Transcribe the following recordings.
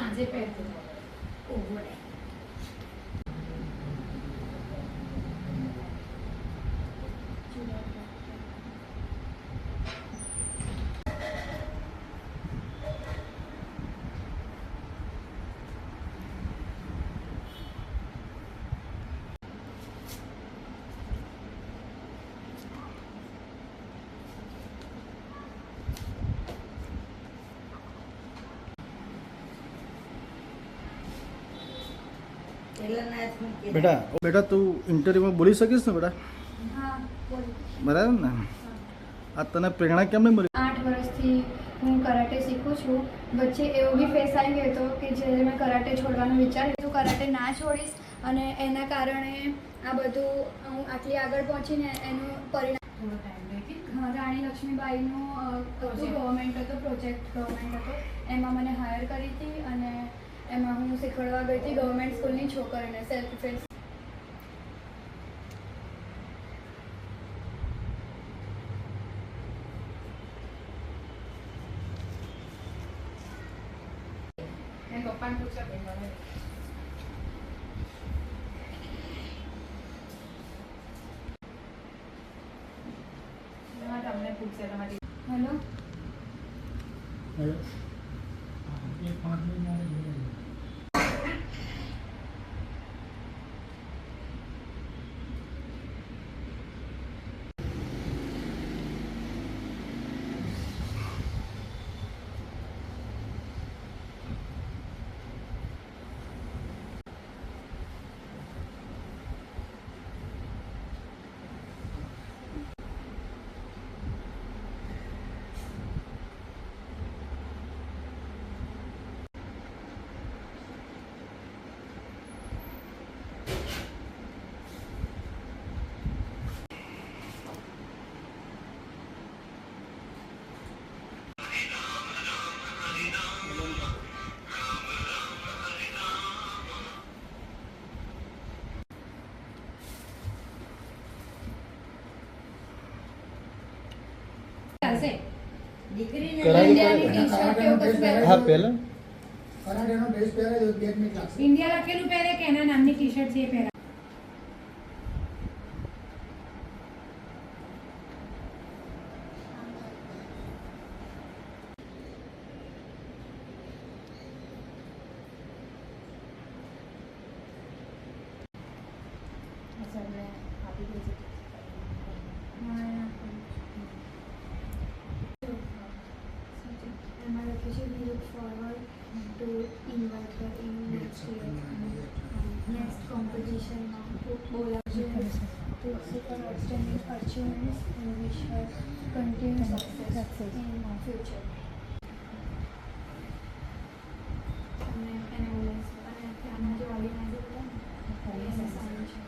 સાંજે પહેરતો ઓવર બેટા બેટા તું ઇન્ટરવ્યુમાં બોલી શકીશ ને બેટા? બરાબર ને? આ તને પ્રેરણા કેમ નહીં મળી? આઠ વર્ષથી હું કરાટે શીખું છું. વચ્ચે એવો બી ફેસ આવી ગયો હતો કે જ્યારે મેં કરાટે છોડવાનો વિચાર્યું તો કરાટે ના છોડીશ અને એના કારણે આ બધું હું આટલી આગળ પહોંચીને એનું પરિણામ રાણી લક્ષ્મીબાઈનું ગવર્મેન્ટ હતો પ્રોજેક્ટ ગવર્મેન્ટ હતો. એમાં મને હાયર કરી હતી અને એમાં હું શીખવાડવા ગઈ હતી ગવર્મેન્ટ સ્કૂલની છોકરીને સેલ્ફ ડિફેન્સ પપ્પાને પૂછો કે મને. તમને પૂછશે તમારી હેલો? ચાલશે હા પહેલા? કરાટેનો ડ્રેસ પહેરે તો બે મિનિટ લાગશે ઇન્ડિયા લખેલું પહેરે કે એના નામની ટી શર્ટ છે એ પહેરે outstanding achievements and wish her continued success in future અને એને બોલાવીશું અને ત્યાંના જે ઓર્ગેનાઇઝર હતા ને એ સારું છે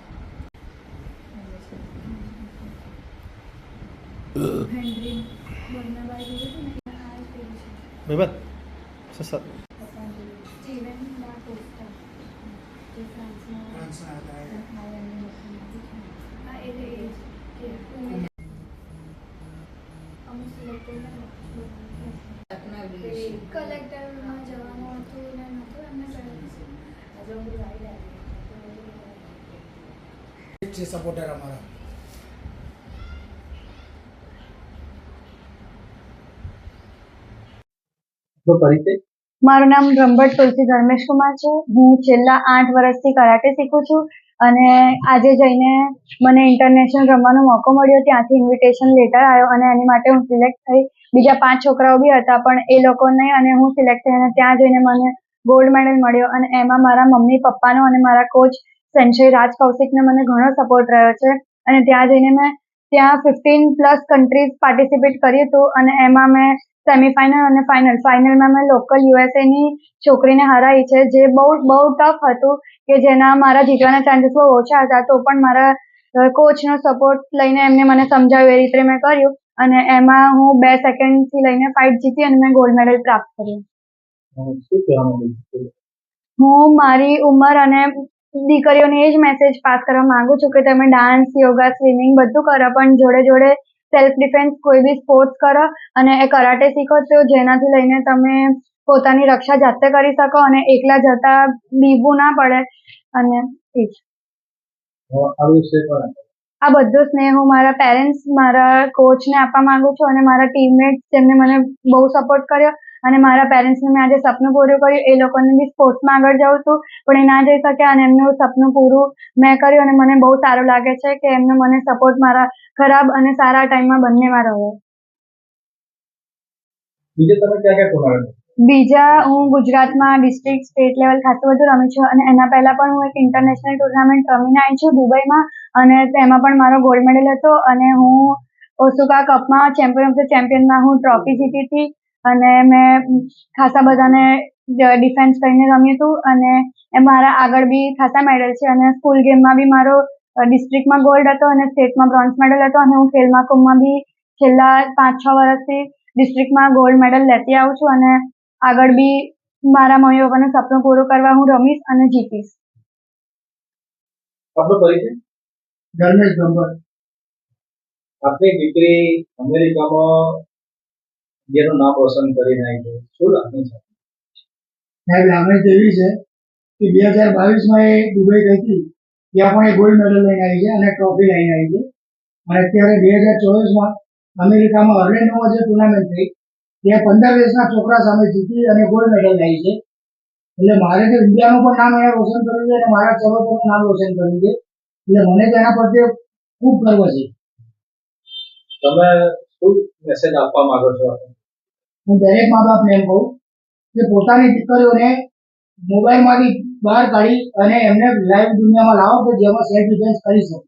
હેનરી બર્નાબાઈ જોયું હતું ને આ જ પેલું છે ભાઈ સસા સ્ટીવન ડા કોસ્ટા જે ફ્રાન્સમાં કલેક્ટરમાં જવાનું હતું ને નહોતું એમને કહ્યું છે સપોર્ટર અમારા. તો પરિચય મારું નામ રંભટ તુલસી ધર્મેશ કુમાર છે. હું છેલ્લા આઠ વર્ષથી કરાટે શીખું છું. અને આજે જઈને મને ઇન્ટરનેશનલ રમવાનો મોકો મળ્યો. ત્યાંથી ઇન્વિટેશન લેટર આવ્યો અને એની માટે હું સિલેક્ટ થઈ. બીજા પાંચ છોકરાઓ બી હતા, પણ એ લોકોને અને હું સિલેક્ટ થઈ અને ત્યાં જઈને મને ગોલ્ડ મેડલ મળ્યો. અને એમાં મારા મમ્મી, પપ્પાનો અને મારા કોચ સંશય રાજ કૌશિકને મને ઘણો સપોર્ટ રહ્યો છે. અને ત્યાં જઈને મેં ત્યાં ફિફ્ટીન પ્લસ કન્ટ્રીઝ પાર્ટિસિપેટ કર્યું હતું. અને એમાં મેં સેમીફાઇનલ અને ફાઇનલ ફાઇનલમાં મેં લોકલ યુએસએની છોકરીને હરાવી છે. જે બહુ બહુ ટફ હતું કે જેના મારા જીતવાના ચાન્સીસ બહુ ઓછા હતા તો પણ મારા કોચનો સપોર્ટ લઈને એમને મને સમજાવ્યું એ રીતે મેં કર્યું. અને એમાં હું બે સેકન્ડથી લઈને ફાઇટ જીતી અને મેં ગોલ્ડ મેડલ પ્રાપ્ત કર્યું. હું મારી ઉંમર અને દીકરીઓને એ જ મેસેજ પાસ કરવા માંગુ છું કે તમે ડાન્સ યોગા સ્વિમિંગ બધું કરો પણ જોડે જોડે સેલ્ફ ડિફેન્સ કોઈ બી સ્પોર્ટ્સ કરો અને એ કરાટે શીખો તો જેનાથી લઈને તમે પોતાની રક્ષા જાતે કરી શકો અને એકલા જતા બીવું ના પડે અને એ જ આ બધો સ્નેહ હું મારા પેરેન્ટ્સ મારા કોચને આપવા માંગુ છું અને મારા ટીમમેટ્સ જેમને મને બહુ સપોર્ટ કર્યો અને મારા પેરેન્ટ્સને મેં આજે સપનું પૂરું કર્યું. એ લોકોને બી સ્પોર્ટ્સમાં આગળ જાઉં છું પણ એ ના જઈ શક્યા અને એમનું સપનું પૂરું મેં કર્યું અને મને બહુ સારું લાગે છે કે એમનો મને સપોર્ટ મારા ખરાબ અને સારા ટાઈમમાં બંનેમાં રહ્યો બીજે તમે ક્યાં ક્યાં ટુર્નામેન્ટ બીજા હું ગુજરાતમાં ડિસ્ટ્રિક્ટ સ્ટેટ લેવલ ખાસું બધું રમી છું અને એના પહેલાં પણ હું એક ઇન્ટરનેશનલ ટુર્નામેન્ટ રમીને આવી છું દુબઈમાં અને તેમાં પણ મારો ગોલ્ડ મેડલ હતો અને હું ઓસુકા કપમાં ચેમ્પિયન ઓફ ધ ચેમ્પિયનમાં હું ટ્રોફી જીતી હતી અને મેં ખાસા બધાને ડિફેન્સ કરીને રમ્યું હતું અને એ મારા આગળ બી ખાસા મેડલ છે અને સ્કૂલ ગેમમાં બી મારો ડિસ્ટ્રિક્ટમાં ગોલ્ડ હતો અને સ્ટેટમાં બ્રોન્ઝ મેડલ હતો અને હું ખેલ મહાકુંભમાં બી છેલ્લા પાંચ છ વર્ષથી ડિસ્ટ્રિક્ટમાં ગોલ્ડ મેડલ લેતી આવું છું અને આગળ બી મારા મમ્મી પપ્પાનું સપનું પૂરું કરવા હું રમીશ અને જીતીશ. આપણો પરિચય? ધર્મેશ ગંભર આપની દીકરી અમેરિકામાં જેનું નામ રોશન કરીને આવી છે. શું લાગણી છે? સાહેબ લાગણી તો એવી છે કે બે હજાર બાવીસમાં એ દુબઈ ગઈ હતી. ત્યાં પણ એ ગોલ્ડ મેડલ લઈને આવી છે અને ટ્રોફી લઈને આવી છે. અને અત્યારે બે હજાર ચોવીસમાં અમેરિકામાં અર્લેન્ડોમાં જે ટુર્નામેન્ટ થઈ ત્યાં પંદર દેશના છોકરા સામે જીતી અને ગોલ્ડ મેડલ લાવી છે. એટલે મારે તો ઇન્ડિયાનું પણ નામ એને રોશન કર્યું છે અને મારા ચલોતરનું નામ રોશન કર્યું છે. એટલે મને તેના પ્રત્યે ખૂબ ગર્વ છે. તમે શું મેસેજ આપવા માંગો છો? હું દરેક મા બાપને એમ કહું કે પોતાની દીકરીઓને મોબાઈલમાંથી બહાર કાઢી અને એમને લાઈવ દુનિયામાં લાવો કે જેમાં સેલ્ફ ડિફેન્સ કરી શકે.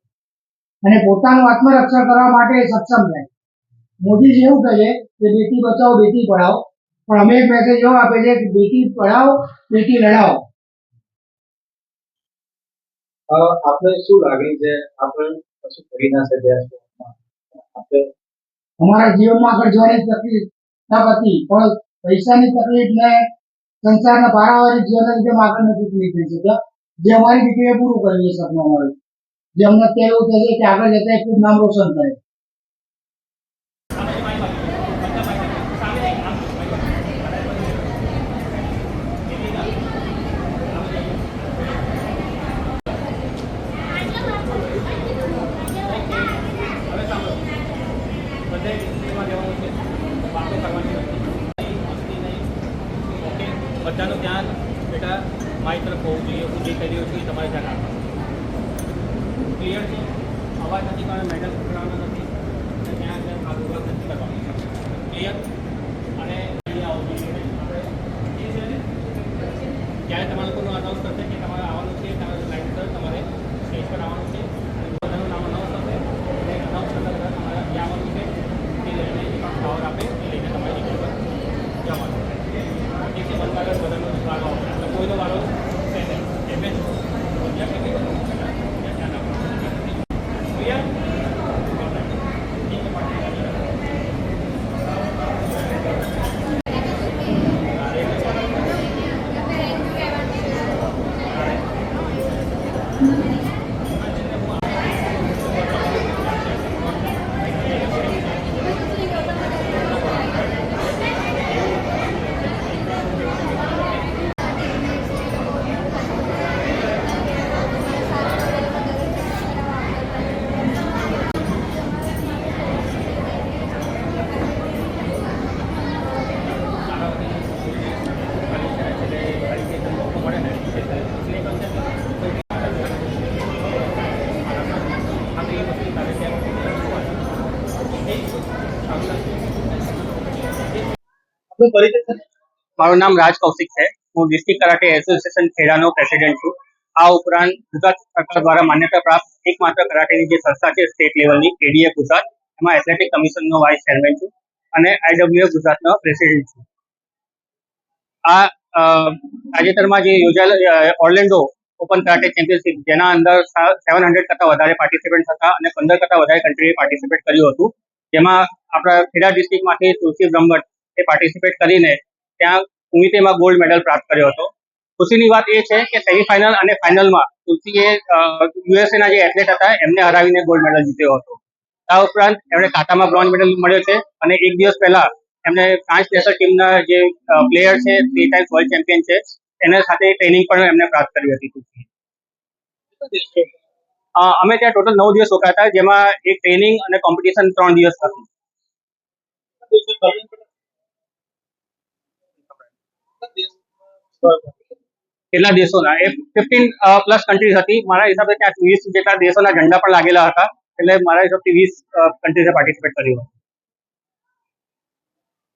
અને પોતાનું આત્મરક્ષણ કરવા માટે સક્ષમ થાય. મોદીજી એવું કહે કે બેટી બચાવો બેટી પઢાવો પણ અમે એક મેસેજ એવો આપે છે કે બેટી પઢાવો બેટી લડાવો આપણે શું લાગણી છે? આપણે કશું કરી ના શક્યા છો? આપણે અમારા જીવનમાં આગળ જવાની તકલીફ તક હતી પણ પૈસાની તકલીફ ને સંસારના પારાવારિક જીવનના લીધે આગળ નથી પૂરી થઈ શક્યા જે અમારી દીકરીએ પૂરું કર્યું એ સપનું અમારું જે અમને કહેવું થશે કે આગળ જતા ખૂબ નામ રોશન કરે બધાનું ધ્યાન બેટા મારી તરફ હોવું જોઈએ હું જે કરી રહ્યો છું એ તમારે ધ્યાન રાખવાનું ક્લિયર છે કરવાનો મેડલ પકડવાનો નથી અને ત્યાં આગળ આ દોરા નથી કરવાનું ક્લિયર અને અહીંયા આવવું જોઈએ આપણે એ છે ને જ્યારે તમારા લોકોનું અનાઉન્સ કરશે કે તમારે આવવાનું છે તમારે લાઈન પર તમારે સ્ટેજ પર આવવાનું છે અને બધાનું નામ અનાઉન્સ થશે અને અનાઉન્સ કરતા કરતાં તમારે ત્યાં આવવાનું છે એ લઈને જે પણ પાવર આપે એ લઈને તમારે નીકળી પર જવાનું એક થી બંધ આગળ બધાનો વારો આવશે એટલે કોઈનો વારો છે નહીં એમ જ જ્યાં કેટલી બધું છે ને, ત્યાં ધ્યાન આપવાનું ક્લિયર આપણો પરિચય છે મારું નામ રાજ કૌશિક છે. હું ડિસ્ટ્રિક્ટ કરાટે એસોસિએશન ખેડાનો પ્રેસિડેન્ટ છું. આ ઉપરાંત ગુજરાત સરકાર દ્વારા માન્યતા પ્રાપ્ત એકમાત્ર કરાટેની જે સંસ્થા છે, સ્ટેટ લેવલની કેડીએ ગુજરાત, એમાં એથ્લેટિક કમિશનનો વાઇસ ચેરમેન છું અને આઈડબ્લ્યુએફ ગુજરાતનો પ્રેસિડેન્ટ છું. આ તાજેતરમાં જે યોજાયેલ ઓર્લેન્ડો ઓપન કરાટે ચેમ્પિયનશિપ, જેના અંદર સેવન હંડ્રેડ કરતાં વધારે પાર્ટિસિપન્ટ હતા અને પંદર કરતાં વધારે કન્ટ્રીએ પાર્ટિસિપેટ કર્યું હતું. જેમાં આપણા ખેડા ડિસ્ટ્રિક્ટમાંથી તુલસી બ્રહ્મટ એ પાર્ટિસિપેટ કરીને ત્યાં કુમિતેમાં ગોલ્ડ મેડલ પ્રાપ્ત કર્યો હતો. ખુશીની વાત એ છે કે સેમીફાઇનલ અને ફાઇનલમાં તુલસીએ યુએસએના જે એથ્લેટ હતા એમને હરાવીને ગોલ્ડ મેડલ જીત્યો હતો. આ ઉપરાંત એમણે કાતામાં બ્રોન્ઝ મેડલ મળ્યો છે અને એક દિવસ પહેલા એમને ફ્રાન્સ નેશનલ ટીમના જે પ્લેયર છે થ્રી ટાઈમ્સ વર્લ્ડ ચેમ્પિયન છે એના સાથે ટ્રેનિંગ પણ એમને પ્રાપ્ત કરી હતી અ, અમે ત્યાં ટોટલ નવ દિવસ રોકાયા હતા, જેમાં એક ટ્રેનિંગ અને કોમ્પિટિશન ત્રણ દિવસ હતું. કેટલા દેશોના? એ ફિફ્ટીન પ્લસ કન્ટ્રીઝ હતી. મારા હિસાબે ત્યાં વીસ જેટલા દેશોના ઝંડા પણ લાગેલા હતા. એટલે મારા હિસાબથી વીસ કન્ટ્રીઝે પાર્ટિસિપેટ કર્યું.